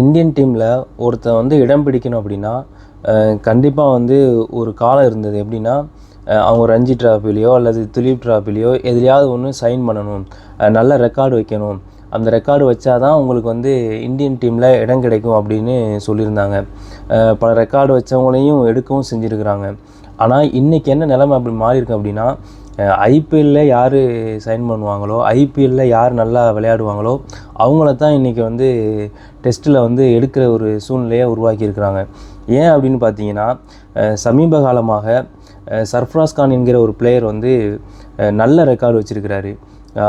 Indian டீமில் ஒருத்தன் வந்து இடம் பிடிக்கணும் அப்படின்னா கண்டிப்பாக வந்து ஒரு காலம் இருந்தது. எப்படின்னா அவங்க ரஞ்சி டிராஃபிலையோ அல்லது துலீப் டிராஃபிலையோ எதுலையாவது ஒன்று சைன் பண்ணணும். நல்ல ரெக்கார்டு வைக்கணும். அந்த ரெக்கார்டு வச்சாதான் உங்களுக்கு வந்து இந்தியன் டீமில் இடம் கிடைக்கும் அப்படின்னு சொல்லியிருந்தாங்க. பல ரெக்கார்டு வச்சவங்களையும் எடுக்கவும் செஞ்சுருக்கிறாங்க. ஆனால் இன்றைக்கி என்ன நிலைமை அப்படி மாறியிருக்கு அப்படின்னா ஐபிஎல்ல யார் சைன் பண்ணுவாங்களோ ஐபிஎல்ல யார் நல்லா விளையாடுவாங்களோ அவங்கள தான் இன்றைக்கி வந்து டெஸ்ட்டில் வந்து எடுக்கிற ஒரு சூழ்நிலையை உருவாக்கியிருக்கிறாங்க. ஏன் அப்படின்னு பார்த்தீங்கன்னா சமீப காலமாக சர்ஃப்ராஸ் கான் என்கிற ஒரு பிளேயர் வந்து நல்ல ரெக்கார்டு வச்சுருக்கிறாரு.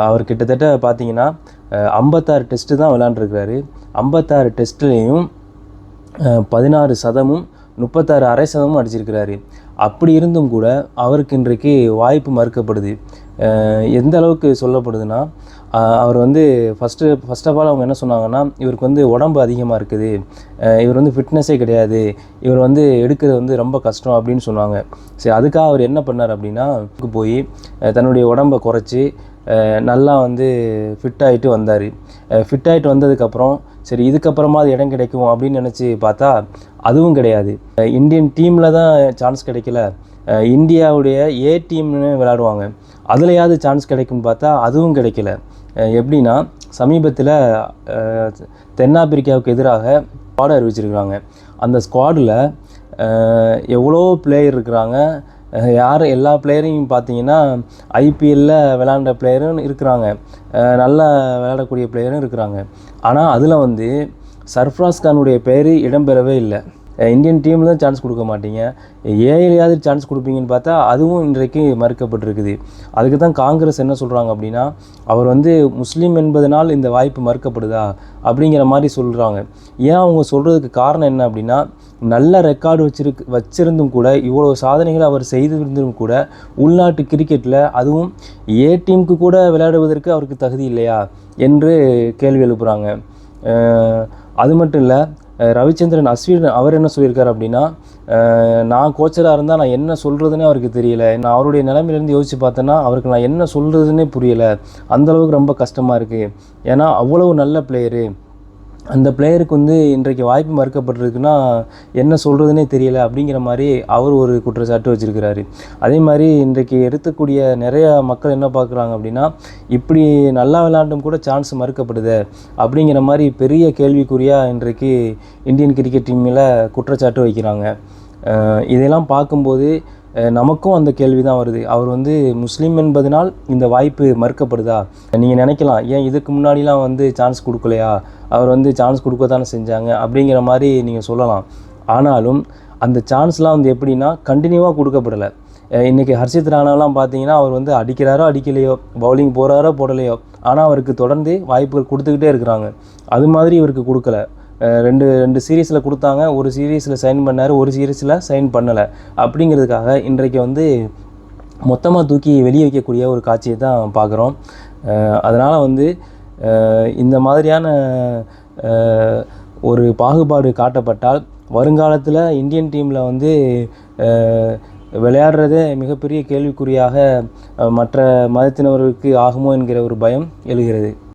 அவர் கிட்டத்தட்ட பார்த்தீங்கன்னா ஐம்பத்தாறு டெஸ்ட்டு தான் விளாண்டுருக்கிறாரு. ஐம்பத்தாறு டெஸ்ட்லேயும் பதினாறு சதமும் முப்பத்தாறு அரை சதமும் அடிச்சிருக்கிறாரு. அப்படி இருந்தும் கூட அவருக்கு இன்றைக்கு வாய்ப்பு மறுக்கப்படுது. எந்த அளவுக்கு சொல்லப்படுதுன்னா அவர் வந்து ஃபஸ்ட்டு ஃபர்ஸ்ட் ஆஃப் ஆல் அவங்க என்ன சொன்னாங்கன்னா இவருக்கு வந்து உடம்பு அதிகமாக இருக்குது. இவர் வந்து ஃபிட்னஸே கிடையாது. இவர் வந்து எடுக்கிறது வந்து ரொம்ப கஷ்டம் அப்படின்னு சொன்னாங்க. சரி அதுக்காக அவர் என்ன பண்ணார் அப்படின்னா போய் தன்னுடைய உடம்பை குறைச்சி நல்லா வந்து ஃபிட் ஆகிட்டு வந்தார். ஃபிட் ஆகிட்டு வந்ததுக்கப்புறம் சரி இதுக்கப்புறமா அது இடம் கிடைக்கும் அப்படின்னு நினச்சி பார்த்தா அதுவும் கிடையாது. இந்தியன் டீமில் தான் சான்ஸ் கிடைக்கல. இந்தியாவுடைய ஏ டீம்னு விளாடுவாங்க. அதுலையாவது சான்ஸ் கிடைக்கும்னு பார்த்தா அதுவும் கிடைக்கல. எப்படின்னா சமீபத்தில் தென்னாப்பிரிக்காவுக்கு எதிராக ஸ்குவாட் அறிவிச்சிருக்கிறாங்க. அந்த ஸ்குவாடில் எவ்வளோ பிளேயர் இருக்கிறாங்க. யார் எல்லா பிளேயரையும் பார்த்தீங்கன்னா ஐபிஎல்லில் விளாண்ட பிளேயரும் இருக்கிறாங்க. நல்லா விளையாடக்கூடிய பிளேயரும் இருக்கிறாங்க. ஆனால் அதில் வந்து சர்ஃப்ராஸ் கானுடைய பெயர் இடம்பெறவே இல்லை. இந்தியன் டீமில் தான் சான்ஸ் கொடுக்க மாட்டீங்க. ஏழையாவது சான்ஸ் கொடுப்பீங்கன்னு பார்த்தா அதுவும் இன்றைக்கு மறுக்கப்பட்டிருக்குது. அதுக்கு தான் காங்கிரஸ் என்ன சொல்கிறாங்க அப்படின்னா அவர் வந்து முஸ்லீம் என்பதனால் இந்த வாய்ப்பு மறுக்கப்படுதா அப்படிங்கிற மாதிரி சொல்கிறாங்க ஏன் அவங்க சொல்கிறதுக்கு காரணம் என்ன அப்படின்னா நல்ல ரெக்கார்டு வச்சிருக்கு வச்சிருந்தும் கூட இவ்வளோ சாதனைகளை அவர் செய்திருந்தும் கூட உள்நாட்டு கிரிக்கெட்டில் அதுவும் ஏ டீமுக்கு கூட விளையாடுவதற்கு அவருக்கு தகுதி இல்லையா என்று கேள்வி எழுப்புகிறாங்க அது மட்டும் இல்லை ரவிச்சந்திரன் அஸ்வின் அவர் என்ன சொல்லியிருக்கார் அப்படின்னா நான் கோச்சராக இருந்தால் நான் என்ன சொல்கிறதுனே அவருக்கு தெரியல. நான் அவருடைய நிலைமையிலேருந்து யோசித்து பார்த்தேன்னா அவருக்கு நான் என்ன சொல்கிறதுனே புரியலை. அந்தளவுக்கு ரொம்ப கஷ்டமாக இருக்குது ஏன்னா அவ்வளவு நல்ல பிளேயரு அந்த பிளேயருக்கு வந்து இன்றைக்கு வாய்ப்பு மறுக்கப்பட்டிருக்குன்னா என்ன சொல்கிறதுனே தெரியல அப்படிங்கிற மாதிரி அவர் ஒரு குற்றச்சாட்டு வச்சுருக்கிறாரு. அதே மாதிரி இன்றைக்கு எடுத்துக்கூடிய நிறைய மக்கள் என்ன பார்க்குறாங்க அப்படின்னா இப்படி நல்லா விளையாண்டும் கூட சான்ஸ் மறுக்கப்படுது அப்படிங்கிற மாதிரி பெரிய கேள்விக்குறியாக இன்றைக்கு இந்தியன் கிரிக்கெட் டீமில் குற்றச்சாட்டு வைக்கிறாங்க. இதெல்லாம் பார்க்கும்போது நமக்கும் அந்த கேள்வி தான் வருது. அவர் வந்து முஸ்லீம் என்பதனால் இந்த வாய்ப்பு மறுக்கப்படுதா? நீங்கள் நினைக்கலாம் ஏன் இதுக்கு முன்னாடிலாம் வந்து சான்ஸ் கொடுக்கலையா? அவர் வந்து சான்ஸ் கொடுக்க தானே செஞ்சாங்க? அப்படிங்கிற மாதிரி நீங்கள் சொல்லலாம். ஆனாலும் அந்த சான்ஸ்லாம் வந்து எப்படின்னா கண்டினியூவாக கொடுக்கப்படலை. இன்றைக்கி ஹர்ஷித் ராணாலாம் பார்த்தீங்கன்னா அவர் வந்து அடிக்கிறாரோ அடிக்கலையோ பவுலிங் போகிறாரோ போடலையோ ஆனால் அவருக்கு தொடர்ந்து வாய்ப்புகள் கொடுத்துக்கிட்டே இருக்கிறாங்க. அது மாதிரி இவருக்கு கொடுக்கல. ரெண்டு ரெண்டு சீரீஸில் கொடுத்தாங்க. ஒரு சீரீஸில் சைன் பண்ணார் ஒரு சீரீஸில் சைன் பண்ணலை. அப்படிங்கிறதுக்காக இன்றைக்கு வந்து மொத்தமாக தூக்கி வெளியே வைக்கக்கூடிய ஒரு காட்சியை தான் பார்க்குறோம். அதனால் வந்து இந்த மாதிரியான ஒரு பாகுபாடு காட்டப்பட்டால் வருங்காலத்தில் இந்தியன் டீமில் வந்து விளையாடுறதே மிகப்பெரிய கேள்விக்குறியாக மற்ற மதத்தினர்களுக்கு ஆகுமோ என்கிற ஒரு பயம் எழுகிறது.